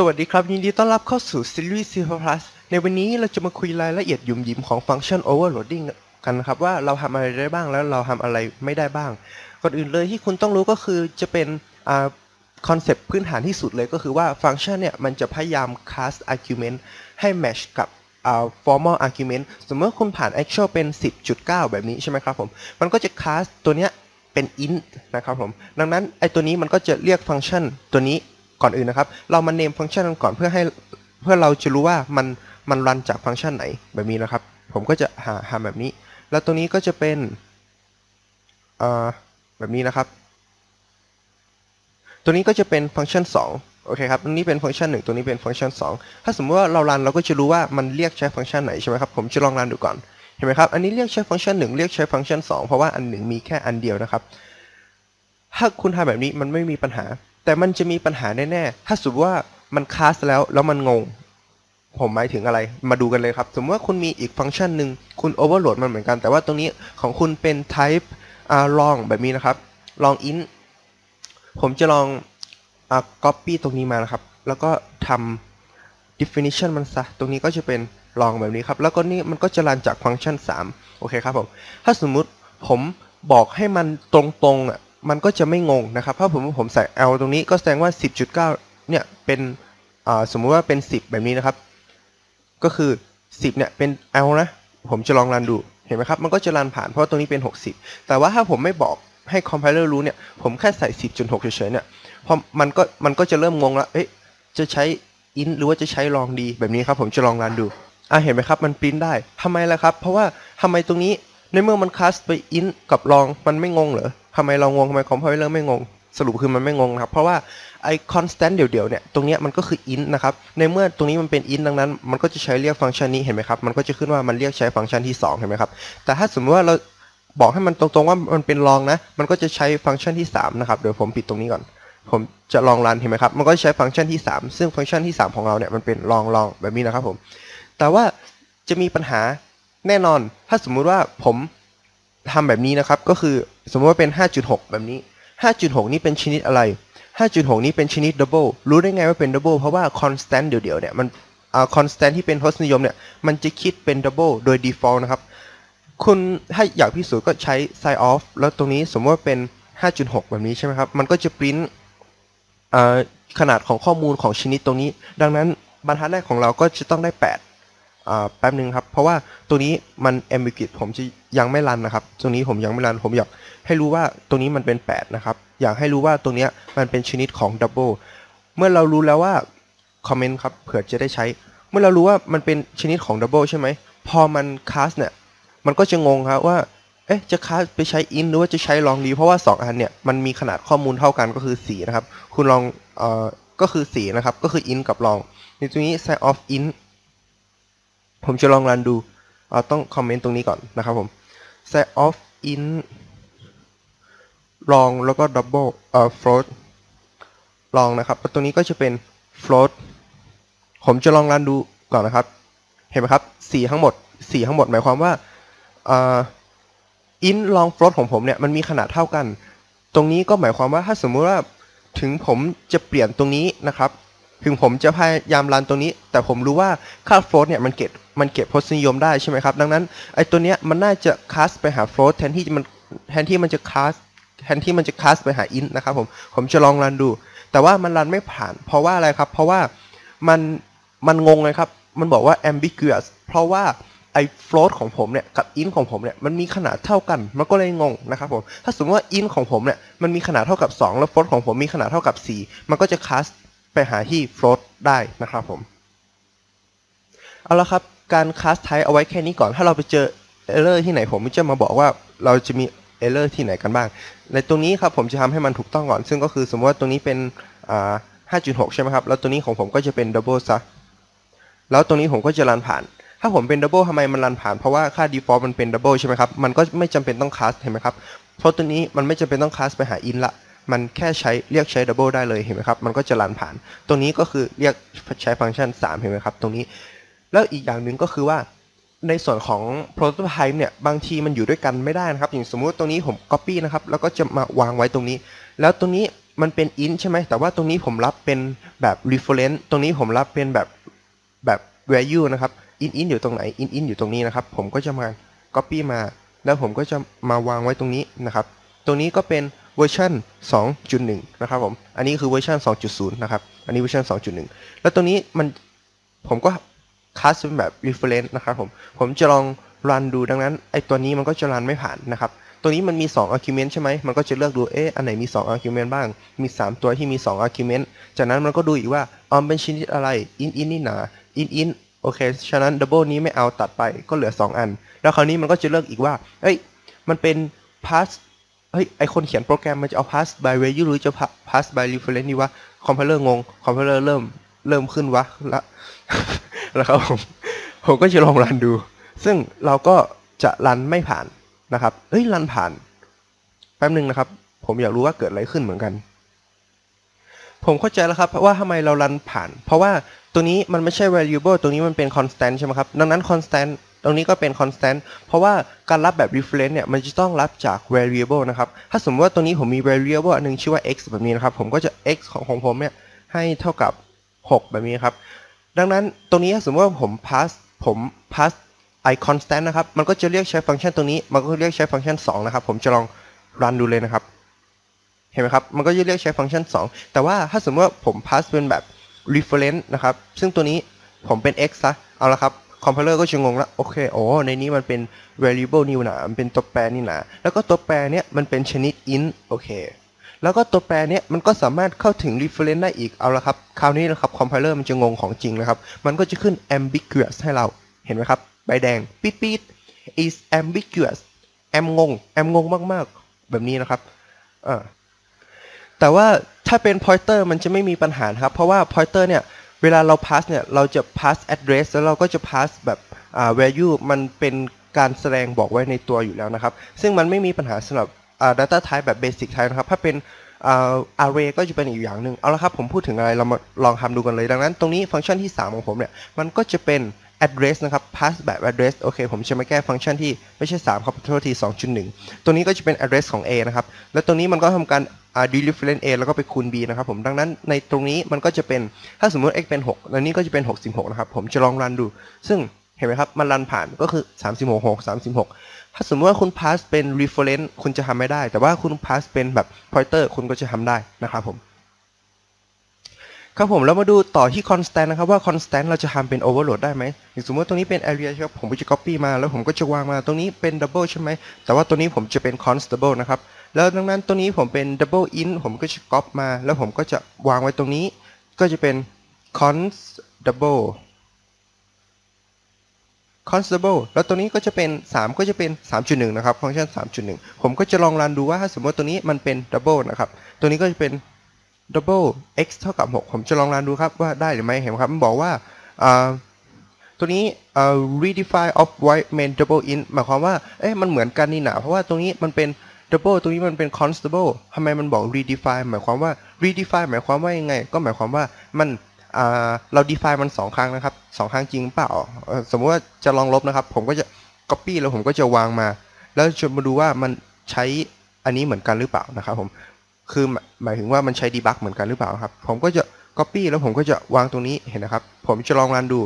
สวัสดีครับ ยินดีต้อนรับเข้าสู่ซีรีส์ C++ ในวันนี้เราจะมาคุยรายละเอียดยุ่มยิมของฟังก์ชัน overloading กันนะครับว่าเราทำอะไรได้บ้างแล้วเราทำอะไรไม่ได้บ้าง ก่อนอื่นเลยที่คุณต้องรู้ก็คือจะเป็นคอนเซปต์พื้นฐานที่สุดเลยก็คือว่าฟังก์ชันเนี่ยมันจะพยายาม cast argument ให้ match กับ formal argument สมมติคุณผ่าน actual เป็น 10.9 แบบนี้ใช่ไหมครับผม มันก็จะ cast ตัวเนี้ยเป็น int นะครับผม ดังนั้นไอตัวนี้มันก็จะเรียกฟังก์ชันตัวนี้ ก่อนอื่นนะครับ เรามาเนมฟังก์ชันกันก่อนเพื่อให้เพื่อเราจะรู้ว่ามันมันรันจากฟังก์ชันไหนแบบนี้นะครับ ผมก็จะหาหาแบบนี้ แล้วตัวนี้ก็จะเป็นแบบนี้นะครับ ตัวนี้ก็จะเป็นฟังก์ชัน 2 โอเคครับตัวนี้เป็นฟังก์ชัน 1 ตัวนี้เป็นฟังก์ชัน 2 ถ้าสมมติว่าเรารันเราก็จะรู้ว่ามันเรียกใช้ฟังก์ชันไหนใช่ไหมครับ ผมจะลองรันดูก่อน เห็นไหมครับ อันนี้เรียกใช้ฟังก์ชัน 1 เรียกใช้ฟังก์ชัน 2 เพราะว่าอันหนึ่งมีแค่อันเดียวนะครับ ถ้าคุณทำแบบนี้มันไม่มีปัญหา แต่มันจะมีปัญหาแน่ๆถ้าสมมติว่ามันคาสแล้วแล้วมันงง ผมหมายถึงอะไร มาดูกันเลยครับ สมมติว่าคุณมีอีกฟังก์ชันหนึ่งคุณโอเวอร์โหลดมันเหมือนกัน แต่ว่าตรงนี้ของคุณเป็น type อ่า long แบบนี้นะครับ long int ผมจะลองอ่า copy ตรงนี้มานะครับ แล้วก็ทำ definition มันซะ ตรงนี้ก็จะเป็น long แบบนี้ครับ แล้วก็นี่มันก็จะรันจากฟังก์ชัน 3 โอเคครับผม ถ้าสมมุติผมบอกให้มันตรงๆอะ มันก็จะไม่งงนะครับ ถ้าผมผมใส่ l ตรงนี้ก็แสดงว่า 10.9 เนี่ยเป็นสมมุติว่าเป็น 10 แบบนี้นะครับ ก็คือ 10 เนี่ยเป็น l นะ ผมจะลองรันดู เห็นไหมครับ มันก็จะรันผ่านเพราะตรงนี้เป็น 60 แต่ว่าถ้าผมไม่บอกให้คอมไพเลอร์รู้เนี่ย ผมแค่ใส่ 10.6 เฉยๆเนี่ย พอมันก็มันก็จะเริ่มงงแล้ว เอ๊ะ จะใช้ int หรือว่าจะใช้ลองดีแบบนี้ครับ ผมจะลองรันดู อะเห็นไหมครับ มันปริ้นได้ทำไมล่ะครับ เพราะว่าทำไมตรงนี้ ในเมื่อมันคัสไป int กับลองมันไม่งงเหรอทำไมเรางงทำไมคอมไพเลอร์ไม่งง สรุปคือมันไม่งงนะครับ เพราะว่าไอ้ constant เดี่ยวๆเนี่ยตรงนี้มันก็คือ int นะครับ ในเมื่อตรงนี้มันเป็น int ดังนั้น มันก็จะใช้เรียกฟังก์ชันนี้เห็นไหมครับ มันก็จะขึ้นว่ามันเรียกใช้ฟังก์ชันที่ 2 เห็นไหมครับ แต่ถ้าสมมติว่าเราบอกให้มันตรงๆว่ามันเป็นลองนะ มันก็จะใช้ฟังก์ชันที่ 3 นะครับ เดี๋ยวผมปิดตรงนี้ก่อน ผมจะลองรันเห็นไหมครับ มันก็ใช้ฟังก์ชันที่ 3 ซึ่งฟังก์ชันที่ 3 ของเราเนี่ยมันเป็นลองลองแบบนี้นะครับผม แต่ว่าจะมีปัญหา แน่นอนถ้าสมมุติว่าผมทำแบบนี้นะครับ ก็คือสมมติว่าเป็น 5.6 แบบนี้ 5.6 นี่เป็นชนิดอะไร 5.6 นี่เป็นชนิดดับเบิลรู้ได้ไงว่าเป็นดับเบิลเพราะว่า constant เดี่ยวๆเนี่ยมันอ่า constant ที่เป็นทศนิยมเนี่ยมันจะคิดเป็นดับเบิลโดย default นะครับ คุณถ้าอยากพิสูจน์ก็ใช้ sign off แล้วตรงนี้สมมติว่าเป็น 5.6 แบบนี้ใช่ไหมครับ มันก็จะปริ้นขนาดของข้อมูลของชนิดตรงนี้ ดังนั้นบรรทัดแรกของเราก็จะต้องได้ 8 แป๊บนึงครับ เพราะว่าตัวนี้มัน ambiguous ผมจะยังไม่รันนะครับ ตรงนี้ผมยังไม่รัน ผมอยากให้รู้ว่าตรงนี้มันเป็น 8 นะครับ อยากให้รู้ว่าตรงนี้มันเป็นชนิดของ double เมื่อเรารู้แล้วว่าคอมเมนต์ครับ เผื่อจะได้ใช้ เมื่อเรารู้ว่ามันเป็นชนิดของ double ใช่ไหม พอมัน cast เนี่ย มันก็จะงงครับว่า เอ๊ะ จะ cast ไปใช้ int หรือว่าจะใช้ long ดี เพราะว่า 2 อันเนี่ย มันมีขนาดข้อมูลเท่ากันก็คือ4นะครับ คุณลอง เอ่อ ก็คือ4นะครับ ก็คือ int กับ long ในตรงนี้ sign off int ผมจะลองรันดู เอาต้องคอมเมนต์ตรงนี้ก่อนนะครับผม set of in ลองแล้วก็ double เอ่อ float ลองนะครับตัวนี้ก็จะเป็น float ผมจะลองรันดูก่อนนะครับ เห็นไหมครับสีทั้งหมดสีทั้งหมดหมายความว่าอ่อ in long float ของผมเนี่ยมันมีขนาดเท่ากัน ตรงนี้ก็หมายความว่าถ้าสมมุติว่าถึงผมจะเปลี่ยนตรงนี้นะครับ ถึงผมจะพยายามรันตรงนี้ แต่ผมรู้ว่าค่า float เนี่ยมันเก็บมันเก็บทศนิยมได้ใช่ไหมครับ ดังนั้นไอ้ตัวเนี้ยมันน่าจะค a s ไปหา float แทนที่มันแทนที่มันจะ cast แทนที่มันจะ cast ไปหา int นะครับผมผมจะลองรันดู แต่ว่ามันรันไม่ผ่าน เพราะว่าอะไรครับ เพราะว่ามันมันงงเลยครับ มันบอกว่า ambiguous เพราะว่าไอ้ float ของผมเนี่ยกับ int ของผมเนี่ยมันมีขนาดเท่ากัน มันก็เลยงงนะครับผมถ้าสมมติว่า int ของผมเนี่ยมันมีขนาดเท่ากับ 2 แล้ว float ของผมมีขนาดเท่ากับ 4 มันก็จะ cast ไปหาที่ float ได้นะครับผม เอาละครับ การ cast type เอาไว้แค่นี้ก่อน ถ้าเราไปเจอ error ที่ไหนผมจะมาบอกว่าเราจะมี error ที่ไหนกันบ้าง ในตรงนี้ครับผมจะทำให้มันถูกต้องก่อน ซึ่งก็คือสมมติว่าตรงนี้เป็น5.6 ใช่ไหมครับ แล้วตัวนี้ของผมก็จะเป็น double ซะ แล้วตรงนี้ผมก็จะรันผ่าน ถ้าผมเป็น double ทำไมมันรันผ่าน เพราะว่าค่า default มันเป็น double ใช่ไหมครับ มันก็ไม่จำเป็นต้อง cast เห็นไหมครับ เพราะตัวนี้มันไม่จำเป็นต้อง cast ไปหา in ละ มันแค่ใช้เรียกใช้ double ได้เลยเห็นไหมครับ มันก็จะรันผ่าน ตรงนี้ก็คือเรียกใช้ฟังก์ชัน 3 เห็นไหมครับ ตรงนี้ แล้วอีกอย่างหนึ่งก็คือว่าในส่วนของ prototype เนี่ยบางทีมันอยู่ด้วยกันไม่ได้นะครับ อย่างสมมุติตรงนี้ผม copy นะครับ แล้วก็จะมาวางไว้ตรงนี้ แล้วตรงนี้มันเป็น int ใช่ไหม แต่ว่าตรงนี้ผมรับเป็นแบบ reference ตรงนี้ผมรับเป็นแบบแบบ value นะครับ int int อยู่ตรงไหน int int อยู่ตรงนี้นะครับ ผมก็จะมา copy มา แล้วผมก็จะมาวางไว้ตรงนี้นะครับ ตรงนี้ก็เป็น เวอร์ชัน2.1 นะครับผม อันนี้คือเวอร์ชัน2.0 นะครับ อันนี้เวอร์ชัน2.1 แล้วตัวนี้มันผมก็คัสเป็นแบบ reference นะครับผม ผมจะลองรันดูดังนั้นไอตัวนี้มันก็จะรันไม่ผ่านนะครับ ตัวนี้มันมี 2 argument ใช่ไหม มันก็จะเลือกดู เอ๊ะ อันไหนมี 2 argument บ้าง มี 3 ตัวที่มี 2 argument จากนั้นมันก็ดูอีกว่าออมเป็นชนิดอะไร in in นี่หนา in in โอเค ฉะนั้น double นี้ไม่เอาตัดไปก็เหลือ 2 อัน แล้วคราวนี้มันก็จะเลือกอีกว่า เอ้ย มันเป็น pass เฮ้ยไอคนเขียนโปรแกรมมันจะเอา pass by value หรือจะ pass by reference นี่วะคอมพิวเตอร์งงคอมพิวเตอร์เริ่มเริ่มขึ้นวะละแล้วครับผมผมก็จะลองรันดู ซึ่งเราก็จะรันไม่ผ่านนะครับเฮ้ยรันผ่านแป๊บนึงนะครับ ผมอยากรู้ว่าเกิดอะไรขึ้นเหมือนกัน ผมเข้าใจแล้วครับว่าทำไมเรารันผ่าน เพราะว่าตัวนี้มันไม่ใช่ variable ตัวนี้มันเป็น constant ใช่ไหมครับ ดังนั้น constant ตรงนี้ก็เป็น constant เพราะว่าการรับแบบ reference เนี่ยมันจะต้องรับจาก variable นะครับ ถ้าสมมติว่าตัวนี้ผมมี variable อันหนึงชื่อว่า x แบบนี้นะครับ ผมก็จะ x ของของผมเนี่ยให้เท่ากับ 6 แบบนี้ครับ ดังนั้นตรงนี้ถ้าสมมติว่าผม pass ผม pass i constant นะครับ มันก็จะเรียกใช้ฟังก์ชันตรงนี้ มันก็เรียกใช้ฟังก์ชัน 2 นะครับ ผมจะลองรันดูเลยนะครับ เห็นไหมครับ มันก็จะเรียกใช้ฟังก์ชัน 2 แต่ว่าถ้าสมมติว่าผม pass เป็นแบบ reference นะครับ ซึ่งตัวนี้ผมเป็น x ซะ เอาละครับ คอมพิวเตอร์ก็จะงงละโอเคโอ้ในนี้มันเป็น variable นี่หนามันเป็นตัวแปรนี่หนาแล้วก็ตัวแปรเนี้ยมันเป็นชนิด int โอเค แล้วก็ตัวแปรเนี้ยมันก็สามารถเข้าถึง reference ได้อีกเอาละครับ คราวนี้นะครับคอมไพเลอร์มันจะงงของจริงนะครับ มันก็จะขึ้น ambiguous ให้เราเห็นไหมครับใบแดงปี๊ดปี๊ด is ambiguous แอมงงแอมงงมากๆ แบบนี้นะครับอ่าแต่ว่าถ้าเป็น pointer มันจะไม่มีปัญหาครับ เพราะว่า pointer เนี่ย เวลาเรา pass เนี่ย เราจะ pass address แล้วเราก็จะ pass แบบอ่า value มันเป็นการแสดงบอกไว้ในตัวอยู่แล้วนะครับ ซึ่งมันไม่มีปัญหาสำหรับอ่า data type แบบ basic type นะครับ ถ้าเป็นอ่า array ก็จะเป็นอีกอย่างหนึ่งเอาละครับ ผมพูดถึงอะไร เรามาลองทำดูกันเลย ดังนั้นตรงนี้ฟังก์ชันที่ 3 ของผมเนี่ย มันก็จะเป็น address นะครับ pass แบบ address โอเค ผมจะมาแก้ฟังก์ชันที่ไม่ใช่ 3 ครับโทษที2.1 ตัวนี้ก็จะเป็น address ของ a นะครับ แล้วตรงนี้มันก็ทำการ dereference a แล้วก็ไปคูณ b นะครับผมดังนั้นในตรงนี้มันก็จะเป็นถ้าสมมติ x เป็น6แล้วนี้ก็จะเป็น 66 นะครับ ผมจะลองรันดู ซึ่งเห็นไหมครับมันรันผ่านก็คือ 36 6 36 ถ้าสมมติว่าคุณ pass เป็น reference คุณจะทำไม่ได้ แต่ว่าคุณ pass เป็นแบบ pointer คุณก็จะทำได้นะครับผมครับผมแล้วมาดูต่อที่ constant นะครับว่า constant เราจะทำเป็น overload ได้ไหมอย่างสมมติตรงนี้เป็น area ใช่ไหมผมก็จะ copy มาแล้วผมก็จะวางมาตรงนี้เป็น double ใช่ไหมแต่ว่าตัวนี้ผมจะเป็น constable นะครับ แล้วดังนั้นตัวนี้ผมเป็น double int ผมก็จะ copy มา แล้วผมก็จะวางไว้ตรงนี้ ก็จะเป็น constable constable แล้วตัวนี้ก็จะเป็น 3 ก็จะเป็น 3.1 นะครับ ฟังก์ชัน 3.1 ผมก็จะลองรันดูว่าถ้าสมมติตัวนี้มันเป็น double นะครับ ตัวนี้ก็จะเป็น double x เท่ากับ 6 ผมจะลองรันดูครับว่าได้หรือไม่เห็นครับ มันบอกว่าตัวนี้ redefine of white main double int หมายความว่า เอ๊ะ มันเหมือนกันนี่หนาเพราะว่าตรงนี้มันเป็น double ตรงนี้มันเป็น constable ทำไมมันบอก redefine หมายความว่า redefine หมายความว่ายังไง ก็หมายความว่ามันเรา define มัน 2 ครั้งนะครับ 2 ครั้งจริงเปล่า สมมติว่าจะลองลบนะครับ ผมก็จะ copy แล้วผมก็จะวางมา แล้วจะมาดูว่ามันใช้อันนี้เหมือนกันหรือเปล่านะครับผม คือหมายถึงว่ามันใช้ debug เหมือนกันหรือเปล่าครับ ผมก็จะ copy แล้วผมก็จะวางตรงนี้เห็นนะครับ ผมจะลองรันดู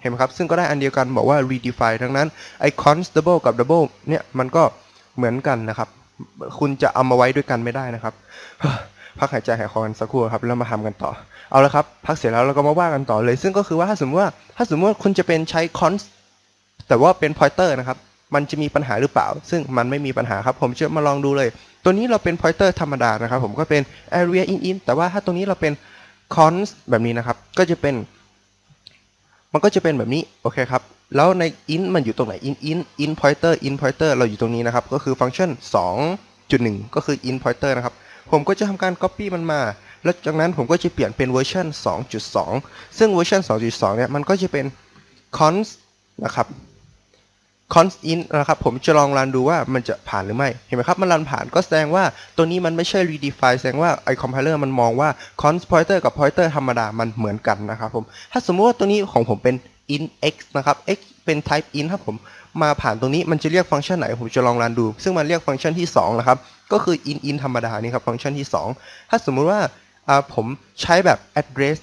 เห็นไหมครับ ซึ่งก็ได้อันเดียวกันบอกว่า redefine ทั้งนั้นไอ constable กับ double เนี่ยมันก็เหมือนกันนะครับ คุณจะเอามาไว้ด้วยกันไม่ได้นะครับพักหายใจหายคอกันสักครู่ครับแล้วมาทำกันต่อ เอาละครับพักเสร็จแล้วเราก็มาว่ากันต่อเลย ซึ่งก็คือว่าถ้าสมมติว่าถ้าสมมติว่าคุณจะเป็นใช้ const แต่ว่าเป็น pointer นะครับ มันจะมีปัญหาหรือเปล่า ซึ่งมันไม่มีปัญหาครับผมจะมาลองดูเลย ตัวนี้เราเป็น pointer ธรรมดานะครับ ผมก็เป็น area in in แต่ว่าถ้าตรงนี้เราเป็น const แบบนี้นะครับ ก็จะเป็น มันก็จะเป็นแบบนี้ โอเคครับ แล้วใน int มันอยู่ตรงไหน int int int pointer int pointer เราอยู่ตรงนี้นะครับ ก็คือฟังก์ชัน2.1 ก็คือ int pointer นะครับ ผมก็จะทำการ copy มันมา แล้วจากนั้นผมก็จะเปลี่ยนเป็นเวอร์ชัน2.2 ซึ่งเวอร์ชัน2.2 เนี่ย มันก็จะเป็น const นะครับ const int นะครับ ผมจะลองรันดูว่ามันจะผ่านหรือไม่ เห็นไหมครับ มันรันผ่านก็แสดงว่าตัวนี้มันไม่ใช่ redefine แสดงว่าไอ้ compiler มันมองว่า const pointer กับ pointer ธรรมดา มันเหมือนกันนะครับผม ถ้าสมมติว่าตัวนี้ของผมเป็น int x นะครับ x เป็น type int ถ้าผมมาผ่านตรงนี้มันจะเรียกฟังก์ชันไหนผมจะลองรันดู ซึ่งมันเรียกฟังก์ชันที่2นะครับก็คือ in in ธรรมดานี่ครับฟังก์ชันที่ 2 ถ้าสมมุติว่าอ่าผมใช้แบบ address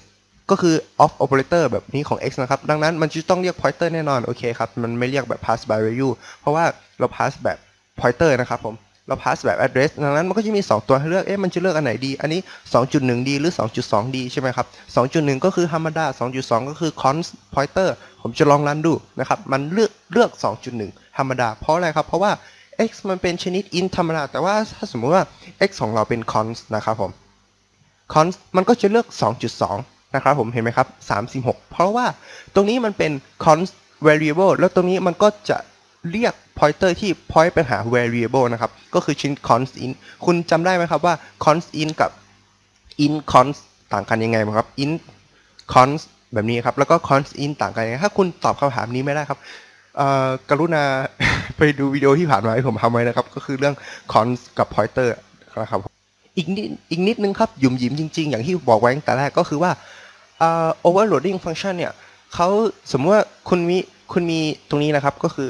ก็คือ off operator แบบนี้ของ x นะครับ ดังนั้นมันจะต้องเรียก pointer แน่นอน โอเคครับ มันไม่เรียกแบบ pass by value เพราะว่าเรา pass แบบ pointer นะครับผม เรา pass แบบ address ดังนั้นมันก็จะมี 2 ตัวให้เลือก เอ๊ะ มันจะเลือกอันไหนดี อันนี้ 2.1ดีหรือ 2.2ดีใช่ไหมครับ 2.1 ก็คือ ธรรมดา 2.2 ก็คือ const pointer ผมจะลองรันดูนะครับ มันเลือกเลือก 2.1 ธรรมดา เพราะอะไรครับ เพราะว่า x มันเป็นชนิด int ธรรมดา แต่ว่าถ้าสมมุติว่า x ของเราเป็น const นะครับผม const มันก็จะเลือก 2.2 นะครับผม เห็นไหมครับ 36 เพราะว่าตรงนี้มันเป็น const variable แล้วตรงนี้มันก็จะ เรียก pointer ที่ point ไปหา variable นะครับ ก็คือชิ้น const int คุณจำได้ไหมครับว่า const int กับ int const ต่างกันยังไงบ้งครับ int const แบบนี้ครับ แล้วก็ const int ต่างกันยังไง ถ้าคุณตอบคำถามนี้ไม่ได้ครับกรุณาไปดูวิดีโอที่ผ่านมาที่ผมทำไว้นะครับ ก็คือเรื่อง const กับ pointer นะครับ อีกนิดอีกนิดนึงครับ ยุ่มยิ้มจริง ๆ อย่างที่บอกไว้ตั้งแต่แรกก็คือว่า overloading function เนี่ยเขาสมมติว่าคุณมีคุณมีตรงนี้นะครับก็คือ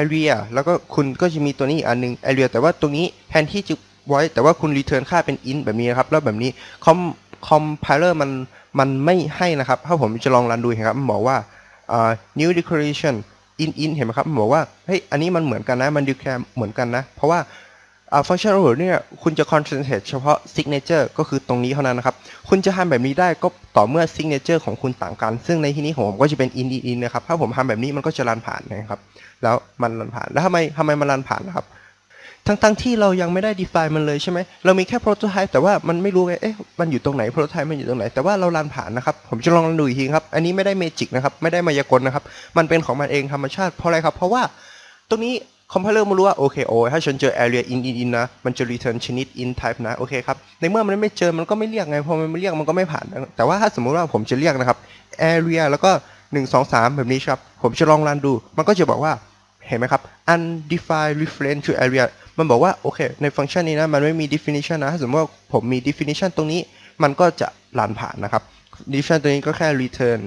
area แล้วก็คุณก็จะมีตัวนี้อีกอันหนึง area แต่ว่าตรงนี้แทนที่จะไว้แต่ว่าคุณ return ค่าเป็น int แบบนี้นะครับ แล้วแบบนี้ com compiler มันมันไม่ให้นะครับ ถ้าผมจะลองรันดูเห็นครับ มันบอกว่า uh, new declaration int int เห็นไหมครับ มันบอกว่า เฮ้ย อันนี้มันเหมือนกันนะ มัน declare เหมือนกันนะ เพราะว่า อ่าฟังก์ชัน overload เนี่ยคุณจะ concentrate เฉพาะ signature ก็คือตรงนี้เท่านั้นนะครับ คุณจะทำแบบนี้ได้ก็ต่อเมื่อ signature ของคุณต่างกัน ซึ่งในที่นี้ของผมก็จะเป็น in in in นะครับ ถ้าผมทำแบบนี้มันก็จะรันผ่านนะครับ แล้วมันรันผ่าน แล้วทำไมทำไมมันรันผ่านนะครับ ทั้งทั้งที่เรายังไม่ได้ define มันเลยใช่ไหม เรามีแค่ prototype แต่ว่ามันไม่รู้ไง เอ๊ะ มันอยู่ตรงไหน prototype มันอยู่ตรงไหน แต่ว่าเรารันผ่านนะครับ ผมจะลองดูอีกทีครับ อันนี้ไม่ได้ magic นะครับ ไม่ได้มายากลนะครับ มันเป็นของมันเองธรรมชาติ เพราะอะไรครับ เพราะว่าตรงนี้ คอมไพเลอร์มารู้ว่าโอเคโอ้ยถ้าฉันเจอ area in in in นะ มันจะ return ชนิด in type นะ โอเคครับ ในเมื่อมันไม่เจอมันก็ไม่เรียกไง พอมันไม่เรียกมันก็ไม่ผ่านนะแต่ว่าถ้าสมมุติว่าผมจะเรียกนะครับ area แล้วก็ 1 2 3 แบบนี้ครับ ผมจะลองรันดู มันก็จะบอกว่า เห็นไหมครับ undefined reference to area มันบอกว่าโอเค ในฟังก์ชันนี้นะ มันไม่มี definition นะ ถ้าสมมติว่าผมมี definition ตรงนี้ มันก็จะรันผ่านนะครับ definition ตัวนี้ก็แค่ return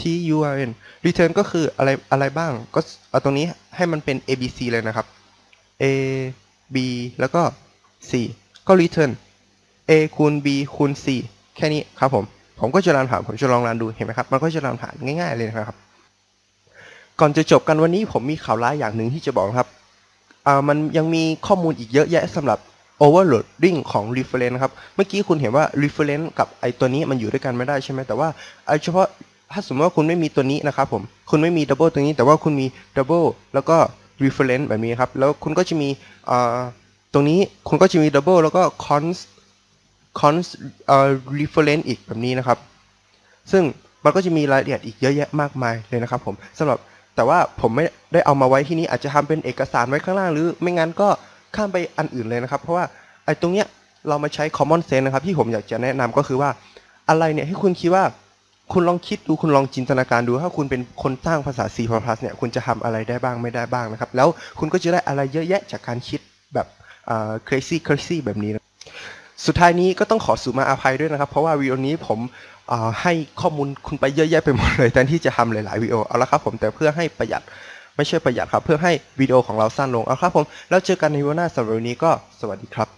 turn return ก็คืออะไรอะไรบ้าง ก็เอาตรงนี้ให้มันเป็น a b c เลยนะครับ a b แล้วก็ c ก็ return a คูณ b คูณ c แค่นี้ครับผม ผมก็จะรันผ่านผมจะลองรันดูเห็นไหมครับ มันก็จะรันผ่านง่าย ๆเลยนะครับ ก่อนจะจบกันวันนี้ผมมีข่าวร้ายอย่างหนึ่งที่จะบอกครับอ่ามันยังมีข้อมูลอีกเยอะแยะสำหรับ overloading ของ reference นะครับ เมื่อกี้คุณเห็นว่า reference กับไอตัวนี้มันอยู่ด้วยกันไม่ได้ใช่ไหมแต่ว่าไอเฉพาะ ถ้าสมมติว่าคุณไม่มีตัวนี้นะครับผมคุณไม่มี double ตัวนี้แต่ว่าคุณมี double แล้วก็ reference แบบนี้ครับ แล้วคุณก็จะมีอ่าตรงนี้คุณก็จะมี double แล้วก็ const const อ่า reference อีกแบบนี้นะครับ ซึ่งมันก็จะมีรายละเอียดอีกเยอะแยะมากมายเลยนะครับผมสำหรับแต่ว่าผมไม่ได้เอามาไว้ที่นี่อาจจะทำเป็นเอกสารไว้ข้างล่างหรือไม่งั้นก็ข้ามไปอันอื่นเลยนะครับ เพราะว่าไอ้ตรงเนี้ยเรามาใช้ common sense นะครับ ที่ผมอยากจะแนะนำก็คือว่าอะไรเนี่ยให้คุณคิดว่า คุณลองคิดดูคุณลองจินตนาการดู ถ้าคุณเป็นคนสร้างภาษา C++ เนี่ยคุณจะทำอะไรได้บ้างไม่ได้บ้างนะครับ แล้วคุณก็จะได้อะไรเยอะแยะจากการคิดแบบ crazy crazy แบบนี้นะสุดท้ายนี้ก็ต้องขอสู่มาอาภัยด้วยนะครับ เพราะว่าวิดีโอนี้ผมให้ข้อมูลคุณไปเยอะแยะไปหมดเลยแทนที่จะทำหลายๆวิดีโอเอาละครับผมแต่เพื่อให้ประหยัดไม่ใช่ประหยัดครับ เพื่อให้วิดีโอของเราสั้นลงเอาละครับผมแล้วเจอกันในวันหน้าสำหรับวันนี้ก็สวัสดีครับ